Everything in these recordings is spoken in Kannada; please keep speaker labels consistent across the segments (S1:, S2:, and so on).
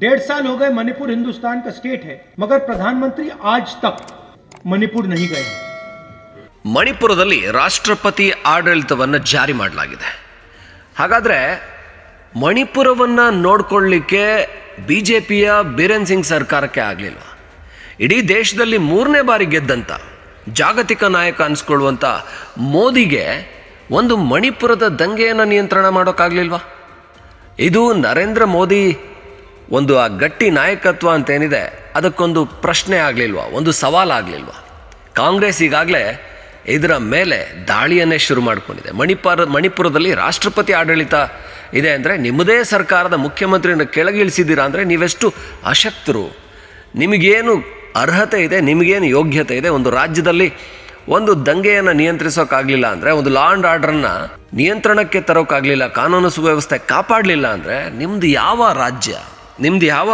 S1: डेढ़ साल हो गए मणिपुर हिंदुस्तान का स्टेट है मगर प्रधानमंत्री आज तक मणिपुर नहीं गए हैं
S2: ಮಣಿಪುರದಲ್ಲಿ ರಾಷ್ಟ್ರಪತಿ ಆಡಳಿತವನ್ನು ಜಾರಿ ಮಾಡಲಾಗಿದೆ ಹಾಗಾದರೆ ಮಣಿಪುರವನ್ನು ನೋಡ್ಕೊಳ್ಳಿಕ್ಕೆ ಬಿ ಜೆ ಪಿಯ ಬೀರೇನ್ ಸಿಂಗ್ ಸರ್ಕಾರಕ್ಕೆ ಆಗಲಿಲ್ಲ ಇಡೀ ದೇಶದಲ್ಲಿ ಮೂರನೇ ಬಾರಿ ಗೆದ್ದಂಥ ಜಾಗತಿಕ ನಾಯಕ ಅನಿಸ್ಕೊಳ್ಳುವಂಥ ಮೋದಿಗೆ ಒಂದು ಮಣಿಪುರದ ದಂಗೆಯನ್ನು ನಿಯಂತ್ರಣ ಮಾಡೋಕ್ಕಾಗಲಿಲ್ವಾ ಇದು ನರೇಂದ್ರ ಮೋದಿ ಒಂದು ಆ ಗಟ್ಟಿ ನಾಯಕತ್ವ ಅಂತೇನಿದೆ, ಅದಕ್ಕೊಂದು ಪ್ರಶ್ನೆ ಆಗಲಿಲ್ವಾ? ಒಂದು ಸವಾಲಾಗಲಿಲ್ವಾ ಕಾಂಗ್ರೆಸ್ ಈಗಾಗಲೇ ಇದರ ಮೇಲೆ ದಾಳಿಯನ್ನೇ ಶುರು ಮಾಡಿಕೊಂಡಿದೆ. ಮಣಿಪುರ, ಮಣಿಪುರದಲ್ಲಿ ರಾಷ್ಟ್ರಪತಿ ಆಡಳಿತ ಇದೆ ಅಂದರೆ ನಿಮ್ಮದೇ ಸರ್ಕಾರದ ಮುಖ್ಯಮಂತ್ರಿಯನ್ನು ಕೆಳಗಿಳಿಸಿದ್ದೀರಾ ಅಂದರೆ ನೀವೆಷ್ಟು ಅಶಕ್ತರು. ನಿಮಗೇನು ಅರ್ಹತೆ ಇದೆ, ನಿಮಗೇನು ಯೋಗ್ಯತೆ ಇದೆ, ಒಂದು ರಾಜ್ಯದಲ್ಲಿ ಒಂದು ದಂಗೆಯನ್ನು ನಿಯಂತ್ರಿಸೋಕ್ಕಾಗಲಿಲ್ಲ ಅಂದರೆ, ಒಂದು ಲಾ ಆ್ಯಂಡ್ ಆರ್ಡ್ರನ್ನು ನಿಯಂತ್ರಣಕ್ಕೆ ತರೋಕ್ಕಾಗಲಿಲ್ಲ ಕಾನೂನು ಸುವ್ಯವಸ್ಥೆ ಕಾಪಾಡಲಿಲ್ಲ ಅಂದರೆ ನಿಮ್ಮದು ಯಾವ ರಾಜ್ಯ? ನಿಮ್ಮದು ಯಾವ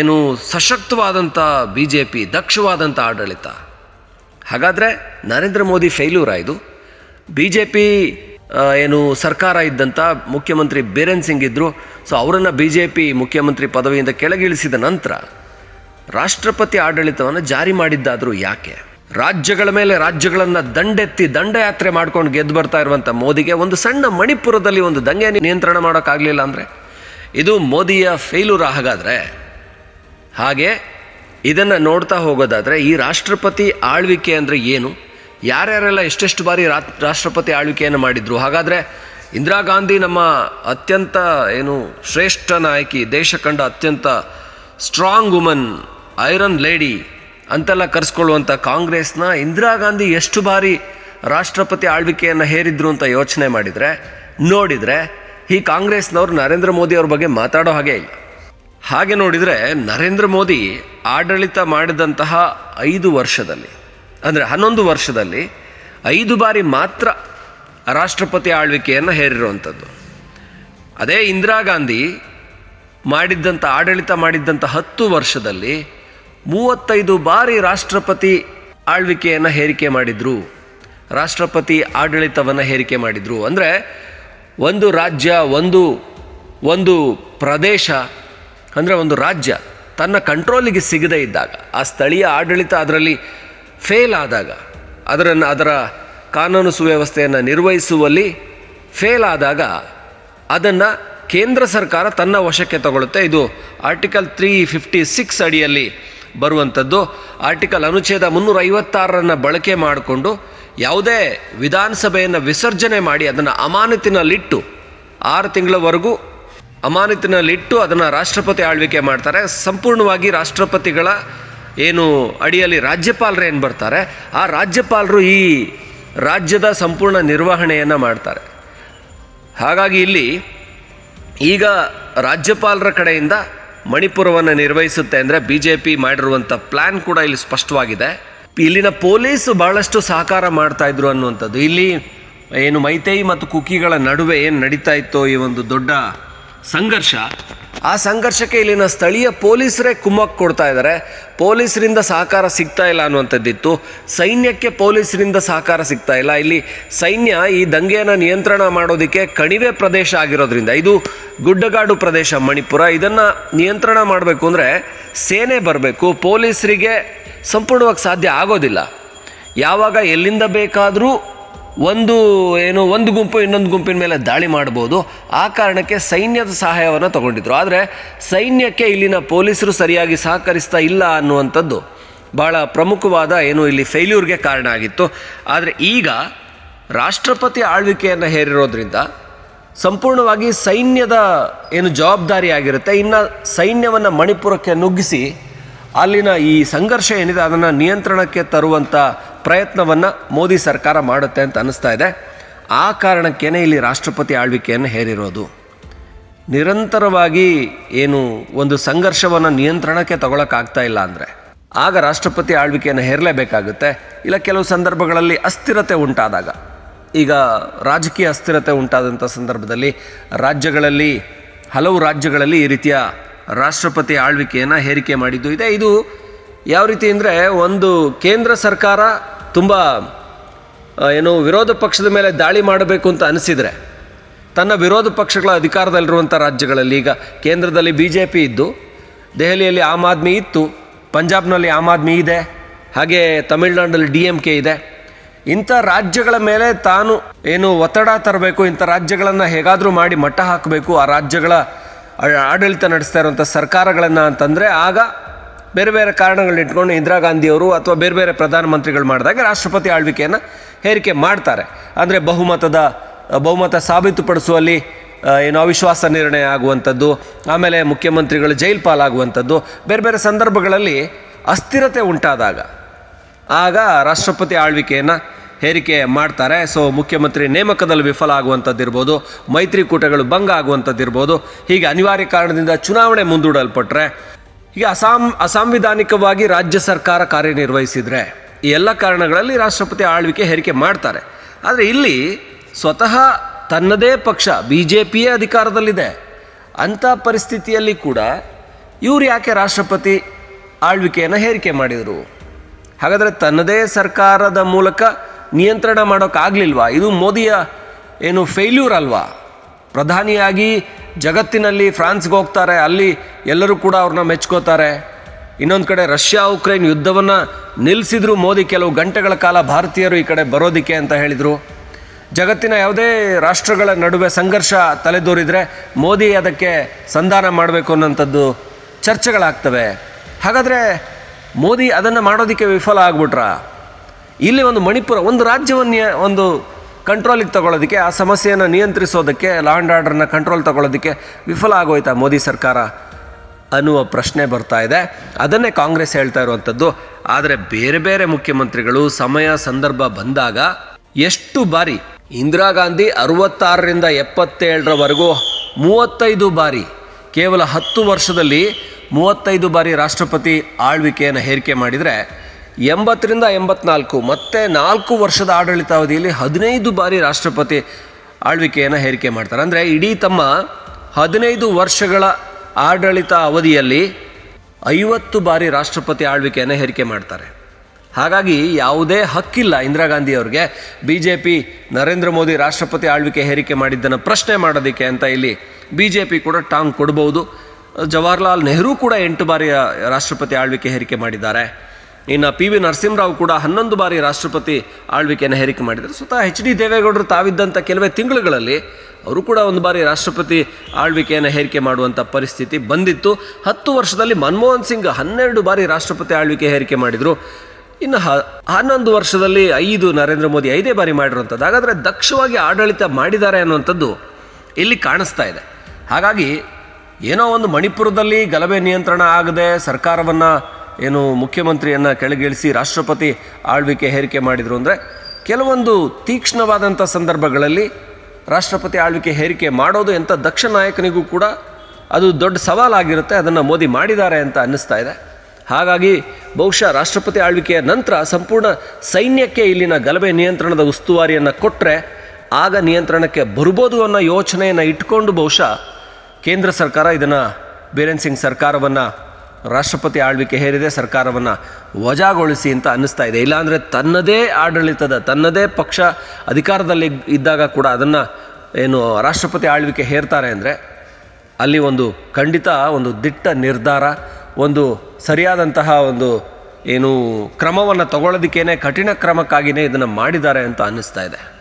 S2: ಏನು ಸಶಕ್ತವಾದಂಥ ಬಿ ಜೆ ಪಿ ದಕ್ಷವಾದಂಥ ಆಡಳಿತ? ಹಾಗಾದರೆ ನರೇಂದ್ರ ಮೋದಿ ಫೇಲ್ಯೂರ್ ಇದು? ಬಿ ಜೆ ಪಿ ಏನು ಸರ್ಕಾರ ಇದ್ದಂಥ ಮುಖ್ಯಮಂತ್ರಿ ಬೀರೇನ್ ಸಿಂಗ್ ಇದ್ದರು ಸೊ ಅವರನ್ನು ಬಿ ಜೆ ಪಿ ಮುಖ್ಯಮಂತ್ರಿ ಪದವಿಯಿಂದ ಕೆಳಗಿಳಿಸಿದ ನಂತರ ರಾಷ್ಟ್ರಪತಿ ಆಡಳಿತವನ್ನು ಜಾರಿ ಮಾಡಿದ್ದಾದರೂ ಯಾಕೆ? ರಾಜ್ಯಗಳ ಮೇಲೆ ರಾಜ್ಯಗಳನ್ನು ದಂಡೆತ್ತಿ ದಂಡಯಾತ್ರೆ ಮಾಡ್ಕೊಂಡು ಗೆದ್ದು ಬರ್ತಾ ಇರುವಂಥ ಮೋದಿಗೆ ಒಂದು ಸಣ್ಣ ಮಣಿಪುರದಲ್ಲಿ ಒಂದು ದಂಗೆ ನಿಯಂತ್ರಣ ಮಾಡೋಕ್ಕಾಗಲಿಲ್ಲ ಅಂದರೆ? ಇದು ಮೋದಿಯ ಫೇಲೂರ ಹಾಗಾದರೆ ಹಾಗೆ ಇದನ್ನು ನೋಡ್ತಾ ಹೋಗೋದಾದರೆ ಈ ರಾಷ್ಟ್ರಪತಿ ಆಳ್ವಿಕೆ ಅಂದರೆ ಏನು? ಯಾರ್ಯಾರೆಲ್ಲ ಎಷ್ಟೆಷ್ಟು ಬಾರಿ ರಾಷ್ಟ್ರಪತಿ ಆಳ್ವಿಕೆಯನ್ನು ಮಾಡಿದ್ರು? ಹಾಗಾದರೆ ಇಂದಿರಾ ಗಾಂಧಿ ನಮ್ಮ ಅತ್ಯಂತ ಏನು ಶ್ರೇಷ್ಠ ನಾಯಕಿ, ದೇಶ ಕಂಡ ಅತ್ಯಂತ ಸ್ಟ್ರಾಂಗ್ ವುಮನ್ ಐರನ್ ಲೇಡಿ ಅಂತೆಲ್ಲ ಕರೆಸ್ಕೊಳ್ಳುವಂಥ ಕಾಂಗ್ರೆಸ್ನ ಇಂದಿರಾ ಗಾಂಧಿ ಎಷ್ಟು ಬಾರಿ ರಾಷ್ಟ್ರಪತಿ ಆಳ್ವಿಕೆಯನ್ನು ಹೇರಿದ್ರು ಅಂತ ಯೋಚನೆ ಮಾಡಿದರೆ, ನೋಡಿದರೆ ಈ ಕಾಂಗ್ರೆಸ್ನವ್ರು ನರೇಂದ್ರ ಮೋದಿ ಅವ್ರ ಬಗ್ಗೆ ಮಾತಾಡೋ ಹಾಗೆ ಇಲ್ಲ. ಹಾಗೆ ನೋಡಿದರೆ ನರೇಂದ್ರ ಮೋದಿ ಆಡಳಿತ ಮಾಡಿದಂತಹ ಐದು ವರ್ಷದಲ್ಲಿ, ಅಂದರೆ ಹನ್ನೊಂದು ವರ್ಷದಲ್ಲಿ ಐದು ಬಾರಿ ಮಾತ್ರ ರಾಷ್ಟ್ರಪತಿ ಆಳ್ವಿಕೆಯನ್ನು ಹೇರಿರುವಂಥದ್ದು. ಅದೇ ಇಂದಿರಾ ಗಾಂಧಿ ಮಾಡಿದ್ದಂಥ ಆಡಳಿತ ಮಾಡಿದ್ದಂಥ ಹತ್ತು ವರ್ಷದಲ್ಲಿ ಮೂವತ್ತೈದು ಬಾರಿ ರಾಷ್ಟ್ರಪತಿ ಆಳ್ವಿಕೆಯನ್ನು ಹೇರಿಕೆ ಮಾಡಿದರು. ರಾಷ್ಟ್ರಪತಿ ಆಡಳಿತವನ್ನು ಹೇರಿಕೆ ಮಾಡಿದರು. ಅಂದರೆ ಒಂದು ರಾಜ್ಯ, ಒಂದು ಒಂದು ಪ್ರದೇಶ, ಅಂದರೆ ಒಂದು ರಾಜ್ಯ ತನ್ನ ಕಂಟ್ರೋಲಿಗೆ ಸಿಗದೇ ಇದ್ದಾಗ, ಆ ಸ್ಥಳೀಯ ಆಡಳಿತ ಅದರಲ್ಲಿ ಫೇಲ್ ಆದಾಗ, ಅದರನ್ನು, ಅದರ ಕಾನೂನು ಸುವ್ಯವಸ್ಥೆಯನ್ನು ನಿರ್ವಹಿಸುವಲ್ಲಿ ಫೇಲ್ ಆದಾಗ, ಅದನ್ನು ಕೇಂದ್ರ ಸರ್ಕಾರ ತನ್ನ ವಶಕ್ಕೆ ತಗೊಳ್ಳುತ್ತೆ ಇದು ಆರ್ಟಿಕಲ್ ತ್ರೀ ಫಿಫ್ಟಿ ಸಿಕ್ಸ್ ಅಡಿಯಲ್ಲಿ ಬರುವಂಥದ್ದು ಆರ್ಟಿಕಲ್ ಅನುಚ್ಛೇದ ಮುನ್ನೂರ ಐವತ್ತಾರನ್ನು ಬಳಕೆ ಮಾಡಿಕೊಂಡು ಯಾವುದೇ ವಿಧಾನಸಭೆಯನ್ನು ವಿಸರ್ಜನೆ ಮಾಡಿ ಅದನ್ನು ಅಮಾನತಿನಲ್ಲಿಟ್ಟು ಆರು ತಿಂಗಳವರೆಗೂ ಅಮಾನತಿನಲ್ಲಿಟ್ಟು ಅದನ್ನು ರಾಷ್ಟ್ರಪತಿ ಆಳ್ವಿಕೆ ಮಾಡ್ತಾರೆ. ಸಂಪೂರ್ಣವಾಗಿ ರಾಷ್ಟ್ರಪತಿಗಳ ಏನು ಅಡಿಯಲ್ಲಿ ರಾಜ್ಯಪಾಲರು ಏನು ಬರ್ತಾರೆ, ಆ ರಾಜ್ಯಪಾಲರು ಈ ರಾಜ್ಯದ ಸಂಪೂರ್ಣ ನಿರ್ವಹಣೆಯನ್ನು ಮಾಡ್ತಾರೆ. ಹಾಗಾಗಿ ಇಲ್ಲಿ ಈಗ ರಾಜ್ಯಪಾಲರ ಕಡೆಯಿಂದ ಮಣಿಪುರವನ್ನು ನಿರ್ವಹಿಸುತ್ತೆ ಅಂದರೆ ಬಿ ಜೆ ಪಿ ಮಾಡಿರುವಂಥ ಪ್ಲ್ಯಾನ್ ಕೂಡ ಇಲ್ಲಿ ಸ್ಪಷ್ಟವಾಗಿದೆ. ಇಲ್ಲಿನ ಪೊಲೀಸ್ ಬಹಳಷ್ಟು ಸಹಕಾರ ಮಾಡ್ತಾ ಇದ್ರು ಅನ್ನುವಂಥದ್ದು. ಇಲ್ಲಿ ಏನು ಮೈತೈ ಮತ್ತು ಕುಕಿಗಳ ನಡುವೆ ಏನು ನಡೀತಾ ಇತ್ತೋ ಈ ಒಂದು ದೊಡ್ಡ ಸಂಘರ್ಷ. ಆ ಸಂಘರ್ಷಕ್ಕೆ ಇಲ್ಲಿನ ಸ್ಥಳೀಯ ಪೊಲೀಸರೇ ಕುಮ್ಮಕ್ಕು ಕೊಡ್ತಾ ಇದ್ದಾರೆ. ಪೊಲೀಸರಿಂದ ಸಹಕಾರ ಸಿಗ್ತಾ ಇಲ್ಲ ಅನ್ನುವಂಥದ್ದಿತ್ತು. ಸೈನ್ಯಕ್ಕೆ ಪೊಲೀಸರಿಂದ ಸಹಕಾರ ಸಿಗ್ತಾ ಇಲ್ಲ. ಇಲ್ಲಿ ಸೈನ್ಯ ಈ ದಂಗೆಯನ್ನು ನಿಯಂತ್ರಣ ಮಾಡೋದಕ್ಕೆ ಕಣಿವೆ ಪ್ರದೇಶ ಆಗಿರೋದ್ರಿಂದ, ಇದು ಗುಡ್ಡಗಾಡು ಪ್ರದೇಶ ಮಣಿಪುರ. ಇದನ್ನು ನಿಯಂತ್ರಣ ಮಾಡಬೇಕು ಅಂದರೆ ಸೇನೆ ಬರಬೇಕು. ಪೊಲೀಸರಿಗೆ ಸಂಪೂರ್ಣವಾಗಿ ಸಾಧ್ಯ ಆಗೋದಿಲ್ಲ. ಯಾವಾಗ ಎಲ್ಲಿಂದ ಬೇಕಾದರೂ ಒಂದು ಏನು, ಒಂದು ಗುಂಪು ಇನ್ನೊಂದು ಗುಂಪಿನ ಮೇಲೆ ದಾಳಿ ಮಾಡ್ಬೋದು ಆ ಕಾರಣಕ್ಕೆ ಸೈನ್ಯದ ಸಹಾಯವನ್ನು ತಗೊಂಡಿದ್ರು. ಆದರೆ ಸೈನ್ಯಕ್ಕೆ ಇಲ್ಲಿನ ಪೊಲೀಸರು ಸರಿಯಾಗಿ ಸಹಕರಿಸ್ತಾ ಇಲ್ಲ ಅನ್ನುವಂಥದ್ದು ಭಾಳ ಪ್ರಮುಖವಾದ ಏನು ಇಲ್ಲಿ ಫೇಲ್ಯೂರ್ಗೆ ಕಾರಣ ಆಗಿತ್ತು. ಆದರೆ ಈಗ ರಾಷ್ಟ್ರಪತಿ ಆಳ್ವಿಕೆಯನ್ನು ಹೇರಿರೋದ್ರಿಂದ ಸಂಪೂರ್ಣವಾಗಿ ಸೈನ್ಯದ ಏನು ಜವಾಬ್ದಾರಿ ಆಗಿರುತ್ತೆ. ಇನ್ನು ಸೈನ್ಯವನ್ನು ಮಣಿಪುರಕ್ಕೆ ನುಗ್ಗಿಸಿ ಅಲ್ಲಿನ ಈ ಸಂಘರ್ಷ ಏನಿದೆ, ಅದನ್ನು ನಿಯಂತ್ರಣಕ್ಕೆ ತರುವಂಥ ಪ್ರಯತ್ನವನ್ನು ಮೋದಿ ಸರ್ಕಾರ ಮಾಡುತ್ತೆ ಅಂತ ಅನ್ನಿಸ್ತಾ ಇದೆ. ಆ ಕಾರಣಕ್ಕೇನೆ ಇಲ್ಲಿ ರಾಷ್ಟ್ರಪತಿ ಆಳ್ವಿಕೆಯನ್ನು ಹೇರಿರೋದು. ನಿರಂತರವಾಗಿ ಏನು ಒಂದು ಸಂಘರ್ಷವನ್ನು ನಿಯಂತ್ರಣಕ್ಕೆ ತಗೊಳಕ್ಕಾಗ್ತಾ ಇಲ್ಲ ಅಂದರೆ. ಆಗ ರಾಷ್ಟ್ರಪತಿ ಆಳ್ವಿಕೆಯನ್ನು ಹೇರಲೇಬೇಕಾಗುತ್ತೆ. ಇಲ್ಲ ಕೆಲವು ಸಂದರ್ಭಗಳಲ್ಲಿ ಅಸ್ಥಿರತೆ ಉಂಟಾದಾಗ. ಈಗ ರಾಜಕೀಯ ಅಸ್ಥಿರತೆ ಉಂಟಾದಂಥ ಸಂದರ್ಭದಲ್ಲಿ ರಾಜ್ಯಗಳಲ್ಲಿ, ಹಲವು ರಾಜ್ಯಗಳಲ್ಲಿ ಈ ರೀತಿಯ ರಾಷ್ಟ್ರಪತಿ ಆಳ್ವಿಕೆಯನ್ನು ಹೇರಿಕೆ ಮಾಡಿದ್ದು ಇದೆ. ಇದು ಯಾವ ರೀತಿ ಅಂದರೆ ಒಂದು ಕೇಂದ್ರ ಸರ್ಕಾರ ತುಂಬ ಏನು ವಿರೋಧ ಪಕ್ಷದ ಮೇಲೆ ದಾಳಿ ಮಾಡಬೇಕು ಅಂತ ಅನಿಸಿದರೆ, ತನ್ನ ವಿರೋಧ ಪಕ್ಷಗಳ ಅಧಿಕಾರದಲ್ಲಿರುವಂಥ ರಾಜ್ಯಗಳಲ್ಲಿ, ಈಗ ಕೇಂದ್ರದಲ್ಲಿ ಬಿ ಜೆ ಪಿ ಇದ್ದು, ದೆಹಲಿಯಲ್ಲಿ ಆಮ್ ಆದ್ಮಿ ಇತ್ತು, ಪಂಜಾಬ್ನಲ್ಲಿ ಆಮ್ ಆದ್ಮಿ ಇದೆ, ಹಾಗೆ ತಮಿಳುನಾಡಲ್ಲಿ ಡಿ ಎಂ ಕೆ ಇದೆ. ಇಂಥ ರಾಜ್ಯಗಳ ಮೇಲೆ ತಾನು ಏನು ಒತ್ತಡ ತರಬೇಕು, ಇಂಥ ರಾಜ್ಯಗಳನ್ನು ಹೇಗಾದರೂ ಮಾಡಿ ಮಟ್ಟ ಹಾಕಬೇಕು, ಆ ರಾಜ್ಯಗಳ ಆಡಳಿತ ನಡೆಸ್ತಾ ಇರುವಂಥ ಸರ್ಕಾರಗಳನ್ನು ಅಂತಂದರೆ, ಆಗ ಬೇರೆ ಬೇರೆ ಕಾರಣಗಳನ್ನ ಇಟ್ಕೊಂಡು ಇಂದಿರಾ ಗಾಂಧಿಯವರು ಅಥವಾ ಬೇರೆ ಬೇರೆ ಪ್ರಧಾನಮಂತ್ರಿಗಳು ಮಾಡಿದಾಗ ರಾಷ್ಟ್ರಪತಿ ಆಳ್ವಿಕೆಯನ್ನು ಹೇರಿಕೆ ಮಾಡ್ತಾರೆ. ಅಂದರೆ ಬಹುಮತದ, ಬಹುಮತ ಸಾಬೀತುಪಡಿಸುವಲ್ಲಿ ಏನು ಅವಿಶ್ವಾಸ ನಿರ್ಣಯ ಆಗುವಂಥದ್ದು, ಆಮೇಲೆ ಮುಖ್ಯಮಂತ್ರಿಗಳು ಜೈಲು ಪಾಲಾಗುವಂಥದ್ದು, ಬೇರೆ ಬೇರೆ ಸಂದರ್ಭಗಳಲ್ಲಿ ಅಸ್ಥಿರತೆ ಉಂಟಾದಾಗ ಆಗ ರಾಷ್ಟ್ರಪತಿ ಆಳ್ವಿಕೆಯನ್ನು ಹೇರಿಕೆ ಮಾಡ್ತಾರೆ. ಸೊ ಮುಖ್ಯಮಂತ್ರಿ ನೇಮಕದಲ್ಲಿ ವಿಫಲ ಆಗುವಂಥದ್ದಿರ್ಬೋದು, ಮೈತ್ರಿಕೂಟಗಳು ಭಂಗ ಆಗುವಂಥದ್ದಿರ್ಬೋದು, ಹೀಗೆ ಅನಿವಾರ್ಯ ಕಾರಣದಿಂದ ಚುನಾವಣೆ ಮುಂದೂಡಲ್ಪಟ್ರೆ ಈಗ ಅಸಾಂ, ಅಸಾಂವಿಧಾನಿಕವಾಗಿ ರಾಜ್ಯ ಸರ್ಕಾರ ಕಾರ್ಯನಿರ್ವಹಿಸಿದರೆ ಈ ಎಲ್ಲ ಕಾರಣಗಳಲ್ಲಿ ರಾಷ್ಟ್ರಪತಿ ಆಳ್ವಿಕೆ ಹೇರಿಕೆ ಮಾಡ್ತಾರೆ. ಆದರೆ ಇಲ್ಲಿ ಸ್ವತಃ ತನ್ನದೇ ಪಕ್ಷ ಬಿ ಜೆ ಪಿಯೇ ಅಧಿಕಾರದಲ್ಲಿದೆ. ಅಂಥ ಪರಿಸ್ಥಿತಿಯಲ್ಲಿ ಕೂಡ ಇವರು ಯಾಕೆ ರಾಷ್ಟ್ರಪತಿ ಆಳ್ವಿಕೆಯನ್ನು ಹೇರಿಕೆ ಮಾಡಿದರು? ಹಾಗಾದರೆ ತನ್ನದೇ ಸರ್ಕಾರದ ಮೂಲಕ ನಿಯಂತ್ರಣ ಮಾಡೋಕ್ಕಾಗಲಿಲ್ವಾ? ಇದು ಮೋದಿಯ ಏನು ಫೇಲ್ಯೂರ್ ಅಲ್ವಾ? ಪ್ರಧಾನಿಯಾಗಿ ಜಗತ್ತಿನಲ್ಲಿ ಫ್ರಾನ್ಸ್ಗೆ ಹೋಗ್ತಾರೆ, ಅಲ್ಲಿ ಎಲ್ಲರೂ ಕೂಡ ಅವ್ರನ್ನ ಮೆಚ್ಕೋತಾರೆ. ಇನ್ನೊಂದು ಕಡೆ ರಷ್ಯಾ ಉಕ್ರೇನ್ ಯುದ್ಧವನ್ನು ನಿಲ್ಲಿಸಿದ್ರು ಮೋದಿ ಕೆಲವು ಗಂಟೆಗಳ ಕಾಲ ಭಾರತೀಯರು ಈ ಕಡೆ ಬರೋದಕ್ಕೆ ಅಂತ ಹೇಳಿದರು. ಜಗತ್ತಿನ ಯಾವುದೇ ರಾಷ್ಟ್ರಗಳ ನಡುವೆ ಸಂಘರ್ಷ ತಲೆದೋರಿದರೆ ಮೋದಿ ಅದಕ್ಕೆ ಸಂಧಾನ ಮಾಡಬೇಕು ಅನ್ನೋಂಥದ್ದು ಚರ್ಚೆಗಳಾಗ್ತವೆ. ಹಾಗಾದರೆ ಮೋದಿ ಅದನ್ನು ಮಾಡೋದಕ್ಕೆ ವಿಫಲ ಆಗ್ಬಿಟ್ರ? ಇಲ್ಲಿ ಒಂದು ಮಣಿಪುರ, ಒಂದು ರಾಜ್ಯವನ್ನೇ, ಒಂದು ಕಂಟ್ರೋಲಿಗೆ ತಗೊಳ್ಳೋದಕ್ಕೆ, ಆ ಸಮಸ್ಯೆಯನ್ನು ನಿಯಂತ್ರಿಸೋದಕ್ಕೆ ಲಾ ಆ್ಯಂಡ್ ಆರ್ಡರ್ನ ಕಂಟ್ರೋಲ್ ತಗೊಳ್ಳೋದಕ್ಕೆ ವಿಫಲ ಆಗೋಯ್ತಾ ಮೋದಿ ಸರ್ಕಾರ ಅನ್ನುವ ಪ್ರಶ್ನೆ ಬರ್ತಾ ಇದೆ. ಅದನ್ನೇ ಕಾಂಗ್ರೆಸ್ ಹೇಳ್ತಾ ಇರುವಂಥದ್ದು. ಆದರೆ ಬೇರೆ ಬೇರೆ ಮುಖ್ಯಮಂತ್ರಿಗಳು ಸಮಯ, ಸಂದರ್ಭ ಬಂದಾಗ ಎಷ್ಟು ಬಾರಿ ಇಂದಿರಾ ಗಾಂಧಿ ಅರವತ್ತಾರರಿಂದ ಎಪ್ಪತ್ತೇಳರವರೆಗೂ ಮೂವತ್ತೈದು ಬಾರಿ, ಕೇವಲ ಹತ್ತು ವರ್ಷದಲ್ಲಿ ಮೂವತ್ತೈದು ಬಾರಿ ರಾಷ್ಟ್ರಪತಿ ಆಳ್ವಿಕೆಯನ್ನು ಹೇರಿಕೆ ಮಾಡಿದರೆ ಎಂಬತ್ತರಿಂದ ಎಂಬತ್ನಾಲ್ಕು, ಮತ್ತೆ ನಾಲ್ಕು ವರ್ಷದ ಆಡಳಿತಾವಧಿಯಲ್ಲಿ ಹದಿನೈದು ಬಾರಿ ರಾಷ್ಟ್ರಪತಿ ಆಳ್ವಿಕೆಯನ್ನು ಹೇರಿಕೆ ಮಾಡ್ತಾರೆ. ಅಂದರೆ ಇಡೀ ತಮ್ಮ ಹದಿನೈದು ವರ್ಷಗಳ ಆಡಳಿತ ಅವಧಿಯಲ್ಲಿ ಐವತ್ತು ಬಾರಿ ರಾಷ್ಟ್ರಪತಿ ಆಳ್ವಿಕೆಯನ್ನು ಹೇರಿಕೆ ಮಾಡ್ತಾರೆ. ಹಾಗಾಗಿ ಯಾವುದೇ ಹಕ್ಕಿಲ್ಲ ಇಂದಿರಾ ಗಾಂಧಿ ಅವ್ರಿಗೆ. B J P Narendra Modi ರಾಷ್ಟ್ರಪತಿ ಆಳ್ವಿಕೆ ಹೇರಿಕೆ ಮಾಡಿದ್ದನ್ನು ಪ್ರಶ್ನೆ ಮಾಡೋದಕ್ಕೆ ಅಂತ ಇಲ್ಲಿ ಬಿ ಜೆ ಪಿ ಕೂಡ ಟಾಂಗ್ ಕೊಡ್ಬೋದು. ಜವಾಹರ್ಲಾಲ್ ನೆಹರು ಕೂಡ ಎಂಟು ಬಾರಿ ರಾಷ್ಟ್ರಪತಿ ಆಳ್ವಿಕೆ ಹೇರಿಕೆ ಮಾಡಿದ್ದಾರೆ. ಇನ್ನು ಪಿ ವಿ ನರಸಿಂಹರಾವ್ ಕೂಡ ಹನ್ನೊಂದು ಬಾರಿ ರಾಷ್ಟ್ರಪತಿ ಆಳ್ವಿಕೆಯನ್ನು ಹೇರಿಕೆ ಮಾಡಿದರು. ಸ್ವತಃ ಎಚ್ ಡಿ ದೇವೇಗೌಡರು ತಾವಿದ್ದಂಥ ಕೆಲವೇ ತಿಂಗಳುಗಳಲ್ಲಿ ಅವರು ಕೂಡ ಒಂದು ಬಾರಿ ರಾಷ್ಟ್ರಪತಿ ಆಳ್ವಿಕೆಯನ್ನು ಹೇರಿಕೆ ಮಾಡುವಂಥ ಪರಿಸ್ಥಿತಿ ಬಂದಿತ್ತು. ಹತ್ತು ವರ್ಷದಲ್ಲಿ ಮನಮೋಹನ್ ಸಿಂಗ್ ಹನ್ನೆರಡು ಬಾರಿ ರಾಷ್ಟ್ರಪತಿ ಆಳ್ವಿಕೆ ಹೇರಿಕೆ ಮಾಡಿದರು. ಇನ್ನು ಹನ್ನೊಂದು ವರ್ಷದಲ್ಲಿ ಐದು ನರೇಂದ್ರ ಮೋದಿ ಐದೇ ಬಾರಿ ಮಾಡಿರುವಂಥದ್ದು. ಹಾಗಾದರೆ ದಕ್ಷವಾಗಿ ಆಡಳಿತ ಮಾಡಿದ್ದಾರೆ ಅನ್ನುವಂಥದ್ದು ಇಲ್ಲಿ ಕಾಣಿಸ್ತಾ ಇದೆ. ಹಾಗಾಗಿ ಏನೋ ಒಂದು ಮಣಿಪುರದಲ್ಲಿ ಗಲಭೆ ನಿಯಂತ್ರಣ ಆಗದೆ ಸರ್ಕಾರವನ್ನು ಏನು ಮುಖ್ಯಮಂತ್ರಿಯನ್ನು ಕೆಳಗಿಳಿಸಿ ರಾಷ್ಟ್ರಪತಿ ಆಳ್ವಿಕೆ ಹೇರಿಕೆ ಮಾಡಿದರು ಅಂದರೆ ಕೆಲವೊಂದು ತೀಕ್ಷ್ಣವಾದಂಥ ಸಂದರ್ಭಗಳಲ್ಲಿ ರಾಷ್ಟ್ರಪತಿ ಆಳ್ವಿಕೆ ಹೇರಿಕೆ ಮಾಡೋದು ಎಂಥ ದಕ್ಷ ನಾಯಕನಿಗೂ ಕೂಡ ಅದು ದೊಡ್ಡ ಸವಾಲಾಗಿರುತ್ತೆ, ಅದನ್ನು ಮೋದಿ ಮಾಡಿದ್ದಾರೆ ಅಂತ ಅನ್ನಿಸ್ತಾ ಇದೆ. ಹಾಗಾಗಿ ಬಹುಶಃ ರಾಷ್ಟ್ರಪತಿ ಆಳ್ವಿಕೆಯ ನಂತರ ಸಂಪೂರ್ಣ ಸೈನ್ಯಕ್ಕೆ ಇಲ್ಲಿನ ಗಲಭೆ ನಿಯಂತ್ರಣದ ಉಸ್ತುವಾರಿಯನ್ನು ಕೊಟ್ಟರೆ ಆಗ ನಿಯಂತ್ರಣಕ್ಕೆ ಬರ್ಬೋದು ಅನ್ನೋ ಯೋಚನೆಯನ್ನು ಇಟ್ಕೊಂಡು ಬಹುಶಃ ಕೇಂದ್ರ ಸರ್ಕಾರ ಇದನ್ನು, ಬೀರೇನ್ ಸಿಂಗ್ ಸರ್ಕಾರವನ್ನು ರಾಷ್ಟ್ರಪತಿ ಆಳ್ವಿಕೆ ಹೇರಿದೆ, ಸರ್ಕಾರವನ್ನು ವಜಾಗೊಳಿಸಿ ಅಂತ ಅನ್ನಿಸ್ತಾ ಇದೆ. ಇಲ್ಲಾಂದರೆ ತನ್ನದೇ ಆಡಳಿತದ, ತನ್ನದೇ ಪಕ್ಷ ಅಧಿಕಾರದಲ್ಲಿ ಇದ್ದಾಗ ಕೂಡ ಅದನ್ನು ಏನು ರಾಷ್ಟ್ರಪತಿ ಆಳ್ವಿಕೆ ಹೇರ್ತಾರೆ ಅಂದರೆ ಅಲ್ಲಿ ಒಂದು ಖಂಡಿತ ಒಂದು ದಿಟ್ಟ ನಿರ್ಧಾರ, ಒಂದು ಸರಿಯಾದಂತಹ ಒಂದು ಏನು ಕ್ರಮವನ್ನು ತಗೊಳ್ಳೋದಕ್ಕೇನೆ ಕಠಿಣ ಕ್ರಮಕ್ಕಾಗಿಯೇ ಇದನ್ನು ಮಾಡಿದ್ದಾರೆ ಅಂತ ಅನ್ನಿಸ್ತಾ ಇದೆ.